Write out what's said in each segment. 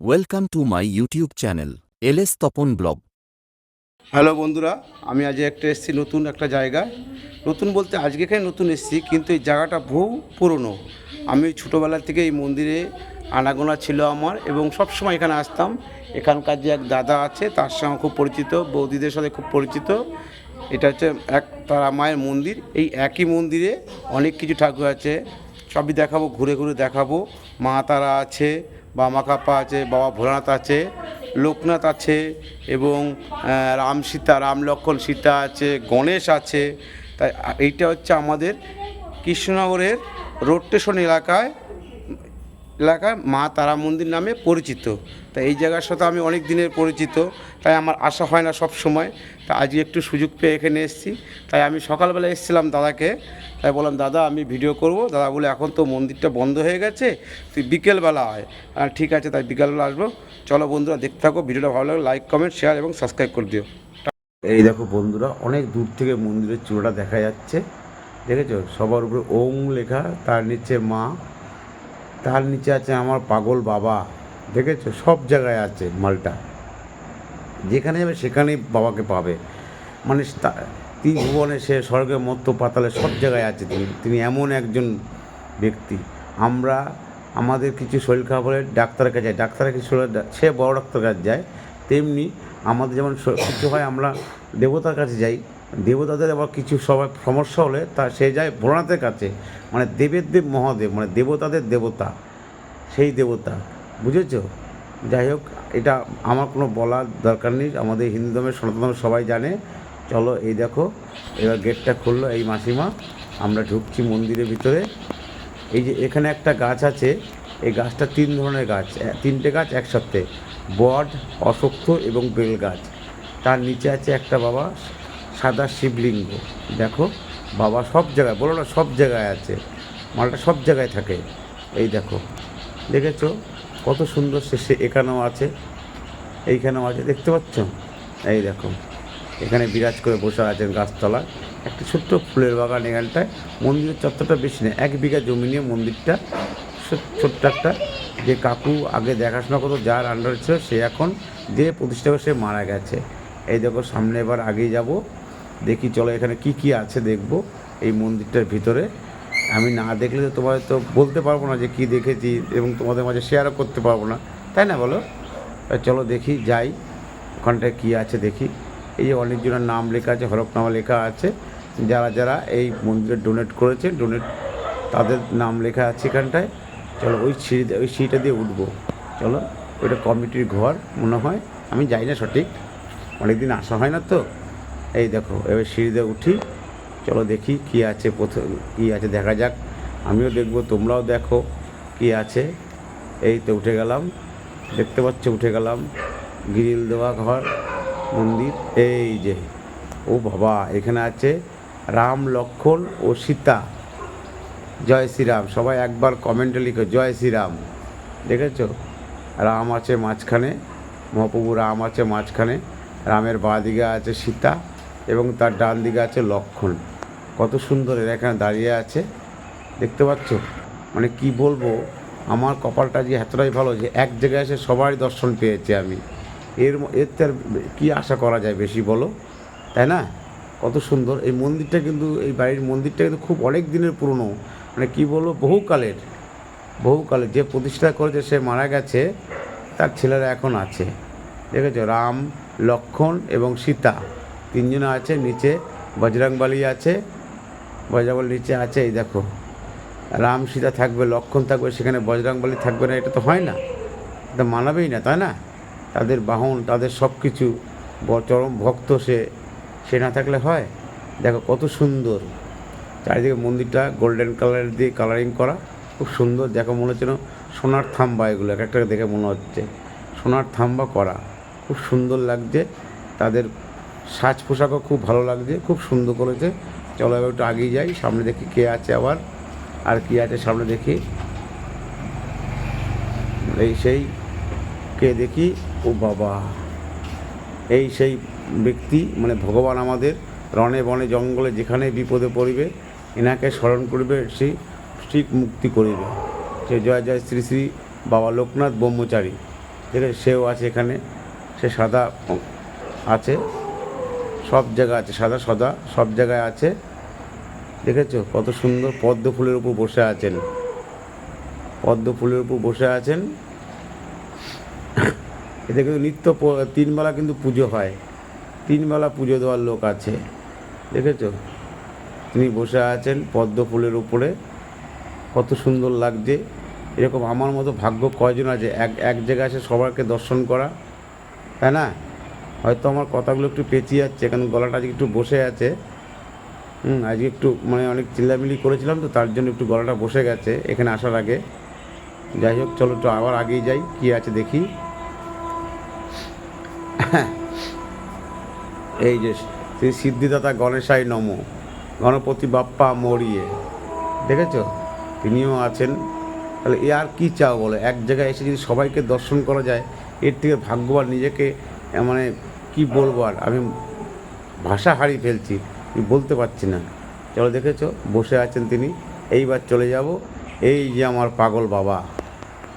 Welcome my YouTube channel L S Tapan Blog. Hello বন্ধুরা, আমি আজ একটা এসেছি নতুন একটা জায়গায়। নতুন বলতে আজকে এখানে নতুন এসেছি, কিন্তু এই জায়গাটা বহু পুরনো। আমি ছোটোবেলা থেকে এই মন্দিরে আনাগোনা ছিল আমার এবং সব সময় এখানে আসতাম। এখানকার যে এক দাদা আছে, তার সঙ্গে খুব পরিচিত, বৌদিদের সাথে খুব পরিচিত। এটা হচ্ছে এক তারা মায়ের মন্দির। এই একই মন্দিরে অনেক কিছু ঠাকুর আছে। সবই দেখাবো, ঘুরে ঘুরে দেখাবো। মা তারা আছে বামা কাপা আছে, বাবা ভোলানাথ আছে, লোকনাথ আছে এবং রাম সীতা, রাম লক্ষ্মণ সীতা আছে, গণেশ আছে। তাই এইটা হচ্ছে আমাদের কৃষ্ণনগরের রোড স্টেশন এলাকায় এলাকায় মা তারা মন্দির নামে পরিচিত। তাই এই জায়গার সাথে আমি অনেক দিনের পরিচিত, তাই আমার আশা হয় না সব সময়। তা আজকে একটু সুযোগ পেয়ে এখানে এসেছি। তাই আমি সকালবেলা এসেছিলাম দাদাকে। তাই বললাম, দাদা, আমি ভিডিও করব। দাদা বলে, এখন তো মন্দিরটা বন্ধ হয়ে গেছে, তুই বিকেলবেলা হয় আর ঠিক আছে, তাই বিকেলবেলা আসব। চলো বন্ধুরা, দেখতে থাকো, ভিডিওটা ভালো লাগে লাইক কমেন্ট শেয়ার এবং সাবস্ক্রাইব করে দিও। এই দেখো বন্ধুরা, অনেক দূর থেকে মন্দিরের চূড়াটা দেখা যাচ্ছে। দেখেছ? সবার উপরে ওং লেখা, তার নিচে মা। তার নিচে আছে আমার পাগল বাবা। দেখেছ? সব জায়গায় আছে মালটা। যেখানে যাবে সেখানেই বাবাকে পাবে। মানে তিনি ভুবনে সে স্বর্গে মত্ত পাতালে সব জায়গায় আছে তিনি। তিনি এমন একজন ব্যক্তি। আমরা, আমাদের কিছু শরীর খারাপ হলে ডাক্তারের কাছে যাই। ডাক্তারের কিছু সে বড় ডাক্তারের কাছে যায়। তেমনি আমাদের যেমন কিছু হয় আমরা দেবতার কাছে যাই। দেবতাদের আবার কিছু সবাই সমস্যা হলে তা সে যায় ভোলানাথের কাছে। মানে দেবের দেব মহাদেব মানে দেবতাদের দেবতা, সেই দেবতা। বুঝেছ? যাই হোক, এটা আমার কোনো বলার দরকার নেই। আমাদের হিন্দু ধর্মের, সনাতন ধর্মের সবাই জানে। চলো এই দেখো, এবার গেটটা খুললো এই মাসিমা। আমরা ঢুকছি মন্দিরের ভিতরে। এই যে এখানে একটা গাছ আছে। এই গাছটা তিন ধরনের গাছ। তিনটে গাছ একসাথে। বট অশক্ত এবং বেল গাছ তার নিচে আছে একটা বাবা সাদা শিবলিঙ্গ। দেখো, বাবা সব জায়গায়, বলো না সব জায়গায় আছে, মালটা সব জায়গায় থাকে। এই দেখো, দেখেছ? কত সুন্দর সে এখানেও আছে, এইখানেও আছে, দেখতে পাচ্ছ? এই দেখো, এখানে বিরাজ করে বসে আছেন গাছতলায় একটা ছোট্ট ফুলের বাগান এখানটায়। মন্দিরের চত্বরটা বেশি নেই এক বিঘা জমি নিয়ে মন্দিরটা ছোট্ট একটা। যে কাকু আগে দেখাশোনা করতো, যার আন্ডারে ছিল, সে এখন যে প্রতিষ্ঠা করে সে মারা গেছে। এই দেখো, সামনে এবার আগেই যাব। দেখি, চলো এখানে কি কি আছে দেখব এই মন্দিরটার ভিতরে। আমি না দেখলে তো তোমাদের তো বলতে পারব না যে কি দেখেছি এবং তোমাদের মাঝে শেয়ারও করতে পারব না। তাই না বলো? চলো দেখি, যাই। ওখানটায় কী আছে দেখি। এই যে অনেকজনের নাম লেখা আছে, হরফনামা লেখা আছে। যারা যারা এই মন্দিরে ডোনেট করেছে ডোনেট তাদের নাম লেখা আছে এখানটায়। চলো ওই সিঁড়ি ওই সিঁড়িটা দিয়ে উঠবো। চলো, ওইটা কমিটির ঘর মনে হয়। আমি যাই না সঠিক। অনেকদিন আসা হয় না তো। এই দেখো, এবার সিঁড়িতে উঠি। চলো দেখি কি আছে প্রথম কী আছে, দেখা যাক। আমিও দেখব, তোমরাও দেখো কি আছে। এই তো উঠে গেলাম। দেখতে পাচ্ছ, উঠে গেলাম। গ্রিল দেওয়া ঘর, মন্দির। এই যে, ও বাবা, এখানে আছে রাম লক্ষণ ও সীতা। জয় শ্রীরাম, সবাই একবার কমেন্টে লিখো, জয় শ্রীরাম। দেখেছ? রাম আছে মাঝখানে, মহাপ্রভু রাম আছে মাঝখানে, রামের বাঁ দিকে আছে সীতা। এবং তার ডান দিকে আছে লক্ষণ। কত সুন্দর এরা এখানে দাঁড়িয়ে আছে। দেখতে পাচ্ছ? মানে কি বলব? আমার কপালটা যে এতটাই ভালো যে এক জায়গায় এসে সবারই দর্শন পেয়েছি আমি। এর এর তো আর কী আশা করা যায় বেশি বলো? তাই না? কত সুন্দর। এই মন্দিরটা কিন্তু, এই বাড়ির মন্দিরটা কিন্তু খুব অনেক দিনের পুরনো। মানে কি বলব? বহুকালের। বহুকালের। যে প্রতিষ্ঠা করেছে, সে মারা গেছে, তার ছেলেরা এখন আছে। দেখেছ? রাম, লক্ষণ এবং সীতা। তিনজনে আছে, নিচে বজরংবলী আছে বজরংবলী নিচে আছে, এই দেখো। রাম সীতা থাকবে, লক্ষণ থাকবে, সেখানে বজরংবলী থাকবে না, এটা তো হয় না। এটা মানাবেই না, তাই না? তাদের বাহন, তাদের সব কিছু চরম ভক্ত সে সে না থাকলে হয়। দেখো কত সুন্দর। চারিদিকে মন্দিরটা গোল্ডেন কালার দিয়ে কালারিং করা, খুব সুন্দর। দেখো মনে হচ্ছে সোনার থাম্বা এগুলো, এক একটা দেখে মনে হচ্ছে। সোনার থাম্বা করা, খুব সুন্দর লাগছে। তাদের সাজ পোশাকও খুব ভালো লাগছে, খুব সুন্দর করেছে। চলো এবার একটু আগেই যাই, সামনে দেখি কে আছে আবার, আর কি আছে সামনে দেখি। এই সেই কে দেখি, ও বাবা। এই সেই ব্যক্তি মানে ভগবান আমাদের, রণে বনে জঙ্গলে যেখানে বিপদে পড়িবে, এনাকে স্মরণ করিবে সেই ঠিক মুক্তি করিবে। সে জয় জয় শ্রী শ্রী বাবা লোকনাথ ব্রহ্মচারী। ঠিক আছে, সেও আছে এখানে, সে সাদা আছে। সব জায়গায় আছে, সাদা সাদা সব জায়গায় আছে। দেখেছ? কত সুন্দর পদ্ম ফুলের উপর বসে আছেন। পদ্ম ফুলের উপর বসে আছেন। এতে কিন্তু নিত্য তিনবেলা কিন্তু পুজো হয়। তিনবেলা পুজো দেওয়ার লোক আছে। দেখেছ? তিনি বসে আছেন পদ্ম ফুলের উপরে। কত সুন্দর লাগছে। এরকম আমার মতো ভাগ্য কয়জন আছে? এক এক জায়গায় এসে সবাইকে দর্শন করা। তাই না? হয়তো আমার কথাগুলো একটু পেঁচিয়ে যাচ্ছে, কারণ গলাটা আজকে একটু বসে আছে। হুম, আজকে একটু মানে অনেক চিল্লামিলি করেছিলাম তো, তার জন্য একটু গলাটা বসে গেছে এখানে আসার আগে। যাই হোক, চলো একটু আবার আগেই যাই, কী আছে দেখি। এই যে শ্রী সিদ্ধিদাতা গণেশাই নম, গণপতি বাপ্পা মরিয়ে। দেখেছ? তিনিও আছেন। তাহলে এ আর কী চাও বলো? এক জায়গায় এসে যদি সবাইকে দর্শন করা যায়, এর থেকে ভাগ্যবান নিজেকে মানে কি বলব আর? আমি ভাষা হারিয়ে ফেলছি বলতে পারছি না। চলো দেখেছ, বসে আছেন তিনি। এইবার চলে যাব। এই যে আমার পাগল বাবা।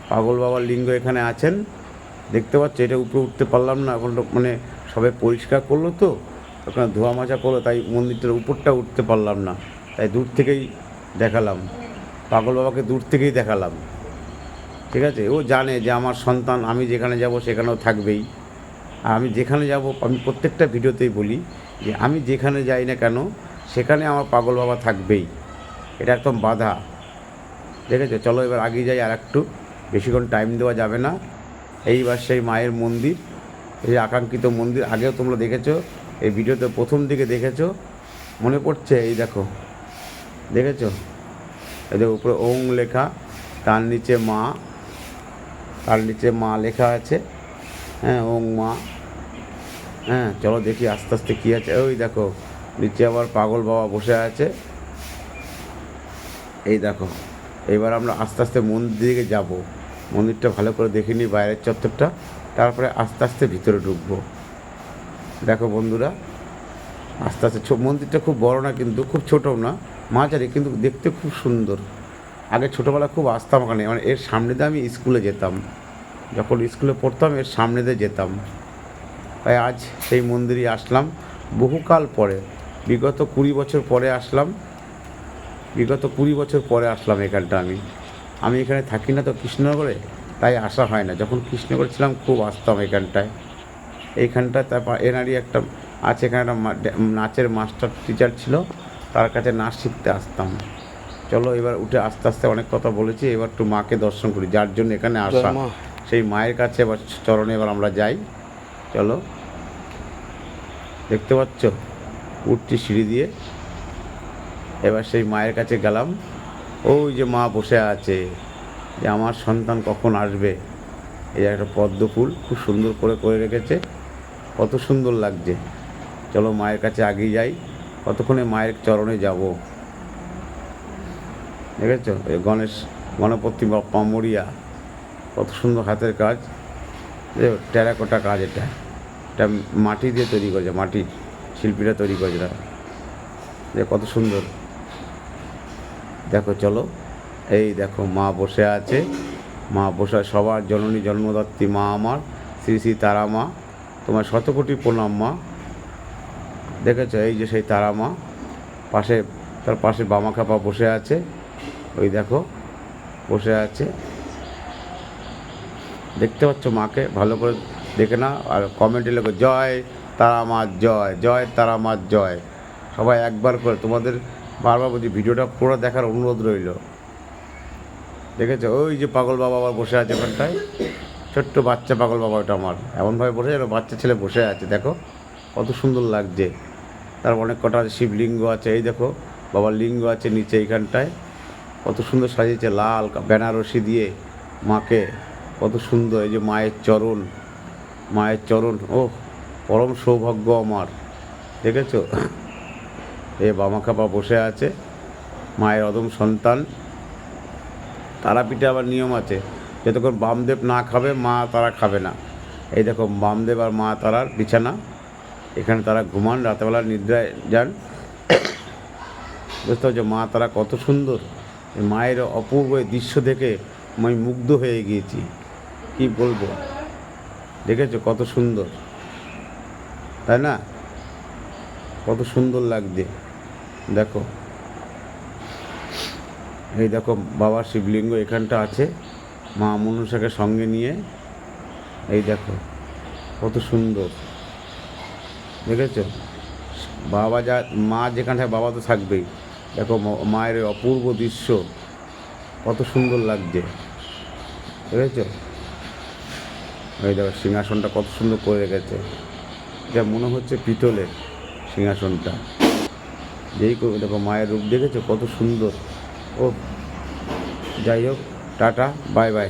পাগল বাবার লিঙ্গ এখানে আছেন। দেখতে পাচ্ছ, এটা উপরে উঠতে পারলাম না। এখন মানে সবে পরিষ্কার করল তো। ওখানে ধোয়া মাজা করল, তাই মন্দিরটার উপরটা উঠতে পারলাম না। তাই দূর থেকেই দেখালাম। পাগল বাবাকে দূর থেকেই দেখালাম। ঠিক আছে? ও জানে যে আমার সন্তান, আমি যেখানে যাব সেখানেও থাকবেই। আমি যেখানে যাব, আমি প্রত্যেকটা ভিডিওতেই বলি যে আমি যেখানে যাই না কেন, সেখানে আমার পাগল বাবা থাকবেই। এটা একদম বাধা। দেখেছ? চলো এবার আগে যাই আর একটু বেশিক্ষণ টাইম দেওয়া যাবে না। এইবার সেই মায়ের মন্দির, এই আকাঙ্ক্ষিত মন্দির। আগেও তোমরা দেখেছ, এই ভিডিওতে প্রথম দিকে দেখেছ? মনে পড়ছে? এই দেখো। দেখেছ? এদের উপরে ওং লেখা, তার নিচে মা, তার নিচে মা লেখা আছে। হ্যাঁ ওং মা। হ্যাঁ চলো দেখি আস্তে আস্তে কী আছে। ওই দেখো, নিচে আবার পাগল বাবা বসে আছে। এই দেখো, এবার আমরা আস্তে আস্তে মন্দির দিকে যাব। মন্দিরটা ভালো করে দেখে নিই বাইরের চত্বরটা। তারপরে আস্তে আস্তে ভিতরে ঢুকবো। দেখো বন্ধুরা, আস্তে আস্তে মন্দিরটা খুব বড় না কিন্তু খুব ছোটও না, মাঝারি কিন্তু দেখতে খুব সুন্দর। আগে ছোটোবেলা খুব আসতাম ওখানে মানে এর সামনে দিয়ে আমি স্কুলে যেতাম। যখন স্কুলে পড়তাম, এর সামনে দিয়ে যেতাম। তাই আজ সেই মন্দিরে আসলাম। বহুকাল পরে, বিগত কুড়ি বছর পরে আসলাম। বিগত কুড়ি বছর পরে আসলাম এখানটা আমি। আমি এখানে থাকি না তো কৃষ্ণনগরে, তাই আসা হয় না। যখন কৃষ্ণনগরে ছিলাম, খুব আসতাম এখানটায়। এইখানটায় তারপর এনারই একটা, আছে এখানে একটা নাচের মাস্টার টিচার ছিল। তার কাছে নাচ শিখতে আসতাম। চলো এবার উঠে আস্তে আস্তে অনেক কথা বলেছি, এবার একটু মাকে দর্শন করি, যার জন্য এখানে আসা। সেই মায়ের কাছে এবার চরণে এবার আমরা যাই। চলো। দেখতে পাচ্ছ? উঠছি সিঁড়ি দিয়ে। এবার সেই মায়ের কাছে গেলাম। ওই যে মা বসে আছে। যে আমার সন্তান কখন আসবে? এই একটা পদ্ম ফুল খুব সুন্দর করে করে রেখেছে। কত সুন্দর লাগছে। চলো মায়ের কাছে আগেই যাই। কতক্ষণে মায়ের চরণে যাব? দেখেছ? গণেশ, গণপতি বাপ্পা মরিয়া কত সুন্দর হাতের কাজ। টেরাকোটা কাজ এটা। এটা মাটি দিয়ে তৈরি করেছে, মাটির শিল্পীরা তৈরি করেছে যে কত সুন্দর। দেখো, চলো। এই দেখো, মা বসে আছে। মা বসে সবার জননী জন্মদাত্রী মা আমার, শ্রী শ্রী তারা মা। তোমার শতকোটি প্রণাম মা। দেখেছ? এই যে সেই তারা মা। পাশে, তার পাশে বামা খাপা বসে আছে। ওই দেখো, বসে আছে। দেখতে পাচ্ছ মাকে, ভালো করে দেখে না আর কমেন্টে লেখো, জয় তারা মা জয় জয় তারা মা জয়। সবাই একবার করে, তোমাদের বারবার বলছি, ভিডিওটা পুরো দেখার অনুরোধ রইল। দেখেছ? ওই যে পাগল বাবা আবার বসে আছে ওখানটায়। ছোট্ট বাচ্চা পাগল বাবা ওটা আমার। এমনভাবে বসে যেন বাচ্চা ছেলে বসে আছে, দেখো। কত সুন্দর লাগছে। তার অনেক কটা শিবলিঙ্গ আছে, এই দেখো, বাবার লিঙ্গ আছে নিচে এইখানটায়। কত সুন্দর সাজিয়েছে, লাল বেনারসি দিয়ে মাকে। কত সুন্দর, এই যে মায়ের চরণ মায়ের চরণ ও পরম সৌভাগ্য আমার, দেখেছ? এ বামা খাপা বসে আছে, মায়ের অদম সন্তান, তারাপীঠে আবার নিয়ম আছে, যতক্ষণ বামদেব না খাবে, মা তারা খাবে না। এই দেখো, বামদেব আর মা তারার বিছানা, এখানে তারা ঘুমান, রাতেবেলা নিদ্রায় যান। বুঝতে পারছ, মা তারা কত সুন্দর মায়ের অপূর্ব দৃশ্য দেখে আমি মুগ্ধ হয়ে গিয়েছি। কি বলব? দেখেছ কত সুন্দর। তাই না? কত সুন্দর লাগছে। দেখো। এই দেখো বাবার শিবলিঙ্গ এখানটা আছে। মা মনুষাকে সঙ্গে নিয়ে। এই দেখো, কত সুন্দর। দেখেছ? বাবা যা, মা যেখানে থাকে বাবা তো থাকবেই। দেখো মায়ের অপূর্ব দৃশ্য। কত সুন্দর লাগছে। দেখেছ? এই দেখো সিংহাসনটা কত সুন্দর করে রেখেছে। যা মনে হচ্ছে পিতলের সিংহাসনটা। যেই করবে দেখো, মায়ের রূপ দেখেছ, কত সুন্দর। ও যাই হোক, টাটা, বাই বাই।